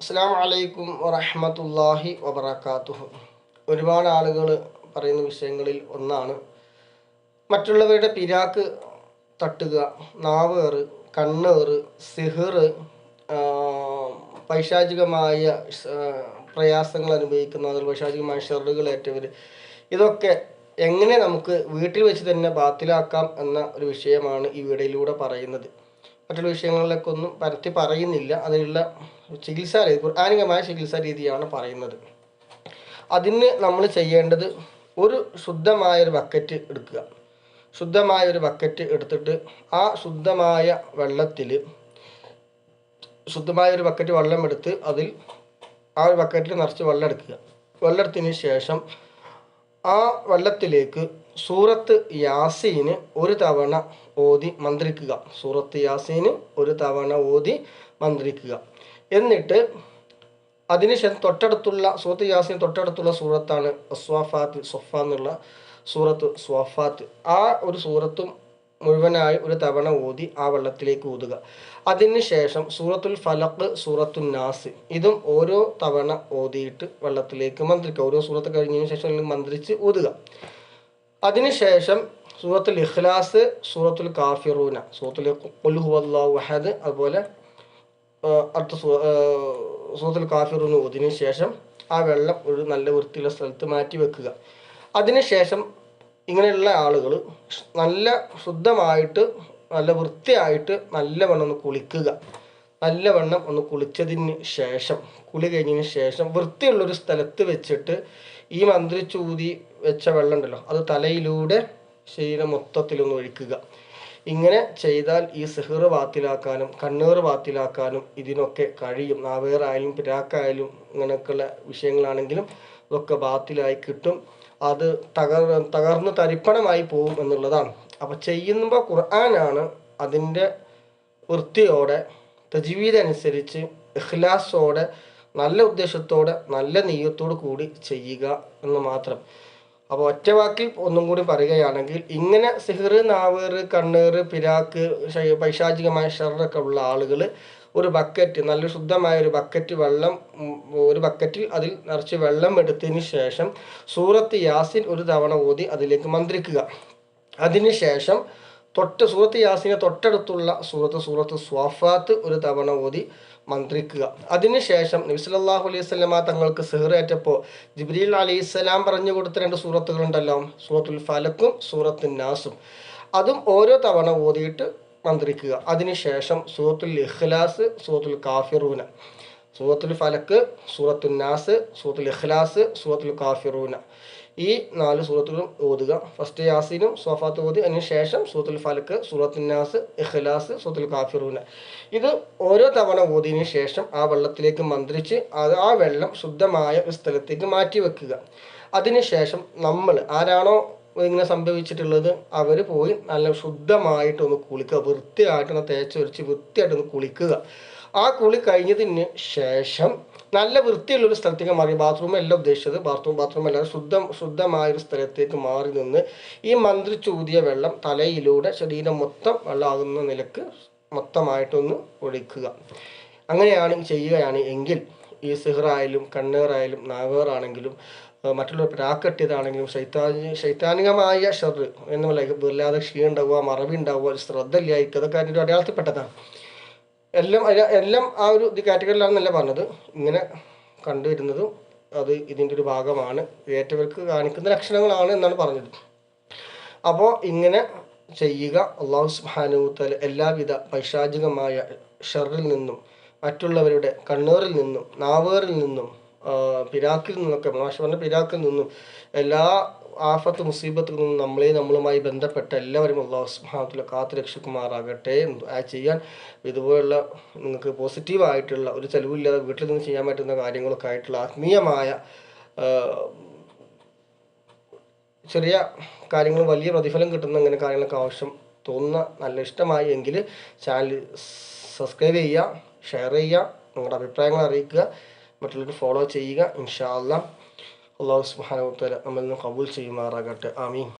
അസ്സാം വലൈക്കും വറഹമത്തല്ലാഹി വബർക്കാത്തുഹു ഒരുപാട് ആളുകൾ പറയുന്ന വിഷയങ്ങളിൽ ഒന്നാണ് മറ്റുള്ളവരുടെ പിരാക്ക് തട്ടുക നാവേറ് കണ്ണേറ് സിഹിർ പൈശാചികമായ പ്രയാസങ്ങൾ അനുഭവിക്കുന്ന അതിൽ പൈശാചികമായ ഷെറുകൾ ഏറ്റവർ ഇതൊക്കെ എങ്ങനെ നമുക്ക് വീട്ടിൽ വെച്ച് തന്നെ ബാത്തിലാക്കാം എന്ന ഒരു വിഷയമാണ് ഈ വീഡിയോയിലൂടെ പറയുന്നത്. മറ്റുള്ള വിഷയങ്ങളിലൊക്കെ ഒന്നും പരത്തി പറയുന്നില്ല. അതിനുള്ള ചികിത്സാ രീതി ഖുർആാനികമായ ചികിത്സാ രീതിയാണ് പറയുന്നത്. അതിന് നമ്മൾ ചെയ്യേണ്ടത് ഒരു ശുദ്ധമായ ഒരു ബക്കറ്റ് എടുക്കുക. ശുദ്ധമായ ഒരു ബക്കറ്റ് എടുത്തിട്ട് ആ ശുദ്ധമായ വെള്ളത്തിൽ ശുദ്ധമായ ഒരു ബക്കറ്റ് വെള്ളം എടുത്ത് അതിൽ ആ ഒരു ബക്കറ്റിൽ നിറച്ച് വെള്ളം എടുക്കുക. വെള്ളം എടുത്തതിന് ശേഷം ആ വെള്ളത്തിലേക്ക് സൂറത്ത് യാസീന് ഒരു തവണ ഓതി മന്ത്രിക്കുക. സൂറത്ത് യാസീന് ഒരു തവണ ഓതി മന്ത്രിക്കുക. എന്നിട്ട് അതിനുശേഷം തൊട്ടടുത്തുള്ള സൂറത്ത് യാസീൻ തൊട്ടടുത്തുള്ള സൂറത്താണ് സ്വാഫാത്ത് സൊഫ എന്നുള്ള സൂറത്ത് സ്വാഫാത്ത്. ആ ഒരു സൂറത്തും മുഴുവനായി ഒരു തവണ ഊതി ആ വെള്ളത്തിലേക്ക് ഊതുക. അതിനുശേഷം സൂറത്തുൽ ഫലക്ക് സൂറത്തുൽ നാസ് ഇതും ഓരോ തവണ ഓതിയിട്ട് വെള്ളത്തിലേക്ക് മന്ത്രിക്കുക. ഓരോ സൂറത്ത് കഴിഞ്ഞതിന് ശേഷം അല്ലെങ്കിൽ മന്ത്രിച്ച് ഊതുക. അതിനുശേഷം സൂറത്തുൽ ഇഖ്ലാസ് സൂറത്തുൽ കാഫിറൂന സൂറത്തുൽ ഹുവല്ലാഹു അഹദ് അതുപോലെ അടുത്ത സൂറത്തുൽ കാഫിറൂന ഊതിന് ശേഷം ആ വെള്ളം ഒരു നല്ല വൃത്തിയുള്ള സ്ഥലത്ത് മാറ്റി വെക്കുക. അതിനുശേഷം ഇങ്ങനെയുള്ള ആളുകൾ നല്ല ശുദ്ധമായിട്ട് നല്ല വൃത്തിയായിട്ട് നല്ലവണ്ണം ഒന്ന് കുളിക്കുക. നല്ലവണ്ണം ഒന്ന് കുളിച്ചതിന് ശേഷം കുളി കഴിഞ്ഞതിന് ശേഷം വൃത്തിയുള്ളൊരു സ്ഥലത്ത് വെച്ചിട്ട് ഈ മന്ത്രിച്ചൂതി വെച്ച വെള്ളം ഉണ്ടല്ലോ അത് തലയിലൂടെ ശരീരം മൊത്തത്തിലൊന്ന് ഒഴിക്കുക. ഇങ്ങനെ ചെയ്താൽ ഈ സിഹർ വാത്തിലാക്കാനും കണ്ണീർ വാത്തിലാക്കാനും ഇതിനൊക്കെ കഴിയും. നാവേറായാലും പിരാക്കായാലും ഇങ്ങനെയൊക്കെയുള്ള വിഷയങ്ങളാണെങ്കിലും ഇതൊക്കെ ബാത്തിലായി കിട്ടും. അത് തകർ തകർന്ന് തരിപ്പണമായി പോകും എന്നുള്ളതാണ്. അപ്പോൾ ചെയ്യുമ്പോൾ ഖുർആനാണ് അതിന്റെ വൃത്തിയോടെ തജ്വീദ് അനുസരിച്ച് ഇഖ്ലാസോടെ നല്ല ഉദ്ദേശത്തോടെ നല്ല നെയ്യത്തോടു കൂടി ചെയ്യുക എന്ന് മാത്രം. അപ്പോൾ ഒറ്റ വാക്കിൽ ഒന്നും കൂടി പറയുകയാണെങ്കിൽ ഇങ്ങനെ സിഹർ നാവേറ് കണ്ണേറ് പിരാക്ക് പൈശാചികമായ ഷറൊക്കെ ഉള്ള ആളുകൾ ഒരു ബക്കറ്റ് നല്ല ശുദ്ധമായ ഒരു ബക്കറ്റ് വെള്ളം ഒരു ബക്കറ്റിൽ അതിൽ നിറച്ച് വെള്ളം എടുത്തതിന് ശേഷം സൂറത്ത് യാസിൻ ഒരു തവണ ഓതി അതിലേക്ക് മന്ത്രിക്കുക. അതിനുശേഷം തൊട്ട് സൂറത്ത് യാസിനെ തൊട്ടടുത്തുള്ള സൂറത്ത് സൂറത്ത് സ്വാഫാത്ത് ഒരു തവണ ഓതി മന്ത്രിക്കുക. അതിനുശേഷം നബിസലല്ലാഹു അലൈഹി സ്വലമ തങ്ങൾക്ക് സിഹറേറ്റപ്പോൾ ജിബ്രീൽ അലൈഹി സ്വലാം പറഞ്ഞു കൊടുത്ത രണ്ട് സൂറത്തുകളുണ്ടല്ലോ. സൂറത്തുൽ ഫലക്കും സൂറത്തുൽ നാസും. അതും ഓരോ തവണ ഓതിയിട്ട് മന്ത്രിക്കുക. അതിനുശേഷം സൂറത്തുൽ ഇഖ്ലാസ് സൂറത്തുൽ കാഫിറൂന. സൂറത്തുൽ ഫലക്ക് സൂറത്തുൽ നാസ് സൂറത്തുൽ ഇഖ്ലാസ് സൂറത്തുൽ കാഫിറൂന. ഈ നാല് സൂറത്തുകളും ഓതുക. ഫസ്റ്റ് യാസീനും സോഫാത്ത് ഓതി അതിന് ശേഷം സൂറത്തുൽ ഫലക്ക് സൂറത്തുൽ നാസ് ഇഖ്ലാസ് സൂറത്തുൽ കാഫിറൂന. ഇത് ഓരോ തവണ ഓതിയതിനു ശേഷം ആ വെള്ളത്തിലേക്ക് മന്ത്രിച്ച് അത് ആ വെള്ളം ശുദ്ധമായ ഒരു സ്ഥലത്തേക്ക് മാറ്റി വെക്കുക. അതിനുശേഷം നമ്മൾ ആരാണോ ഇങ്ങനെ സംഭവിച്ചിട്ടുള്ളത് അവർ പോയി നല്ല ശുദ്ധമായിട്ടൊന്ന് കുളിക്കുക വൃത്തിയായിട്ടൊന്ന് തേച്ച് വരച്ച് വൃത്തിയായിട്ടൊന്ന് കുളിക്കുക. ആ കുളി കഴിഞ്ഞതിന് ശേഷം നല്ല വൃത്തിയുള്ള ഒരു സ്ഥലത്തേക്ക് മാറി. ബാത്റൂം അല്ല ഉദ്ദേശിച്ചത്. ബാത്റൂം ബാത്റൂം അല്ലാതെ ശുദ്ധം ശുദ്ധമായ ഒരു സ്ഥലത്തേക്ക് മാറി നിന്ന് ഈ മന്ത്രി ചൂതിയ വെള്ളം തലയിലൂടെ ശരീരം മൊത്തം വെള്ളമാകുന്ന നിലയ്ക്ക് മൊത്തമായിട്ടൊന്ന് ഒഴിക്കുക. അങ്ങനെയാണ് ചെയ്യുകയാണ് എങ്കിൽ ഈ സിഹറായാലും കണ്ണേറായാലും നാവേറാണെങ്കിലും മറ്റുള്ള പ്രാക്കട്ടിയതാണെങ്കിലും ശൈത്താനി ശൈത്താനികമായ ഷെറ് എന്നുള്ള വല്ലാതെ ക്ഷീണുണ്ടാവുക മറവി ഉണ്ടാവുക ശ്രദ്ധ ഇല്ലായിരിക്കും അതൊക്കെ അതിന്റെ അടയാളത്തിൽപ്പെട്ടതാണ്. എല്ലാം എല്ലാം ആ ഒരു ഇത് കാറ്റഗറിയിലാണെന്നല്ല പറഞ്ഞത്. ഇങ്ങനെ കണ്ടുവരുന്നതും അത് ഇതിന്റെ ഒരു ഭാഗമാണ്. ഏറ്റവർക്ക് കാണിക്കുന്ന ലക്ഷണങ്ങളാണ് എന്നാണ് പറഞ്ഞത്. അപ്പോൾ ഇങ്ങനെ ചെയ്യുക അള്ളാഹു സുബ്ഹാനഹു എല്ലാവിധ പൈശാചികമായ ഷറിൽ നിന്നും മറ്റുള്ളവരുടെ കണ്ണേറിൽ നിന്നും നാവേറിൽ നിന്നും പിരാക്കിൽ നിന്നൊക്കെ മാഷ് പറഞ്ഞ പിരാക്കിൽ നിന്നും എല്ലാ ആഫത്ത് മുസീബത്തിൽ നിന്ന് നമ്മളെ നമ്മളുമായി ബന്ധപ്പെട്ട എല്ലാവരും അള്ളാഹു സുബ്ഹാനഹു കാത്തു രക്ഷിക്കുമാറാകട്ടെ ആ ചെയ്യാൻ ഇതുപോലുള്ള നിങ്ങൾക്ക് പോസിറ്റീവായിട്ടുള്ള ഒരു ചെലവില്ലാതെ വീട്ടിൽ നിന്ന് ചെയ്യാൻ പറ്റുന്ന കാര്യങ്ങളൊക്കെ ആയിട്ടുള്ള ആത്മീയമായ ചെറിയ കാര്യങ്ങൾ വലിയ പ്രതിഫലം കിട്ടുന്ന അങ്ങനെ കാര്യങ്ങളൊക്കെ ആവശ്യം തോന്നുന്ന നല്ല ഇഷ്ടമായി എങ്കിൽ ചാനൽ സബ്സ്ക്രൈബ് ചെയ്യുക ഷെയർ ചെയ്യുക നിങ്ങളുടെ അഭിപ്രായങ്ങൾ അറിയിക്കുക മറ്റുള്ളവർ ഫോളോ ചെയ്യുക ഇൻഷാ അല്ലാ അള്ളാഹു സുബ്ഹാനഹു വ തആല നമ്മളിൽ നിന്ന് കബൂൽ ചെയ്യുമാറാകട്ടെ ആമീൻ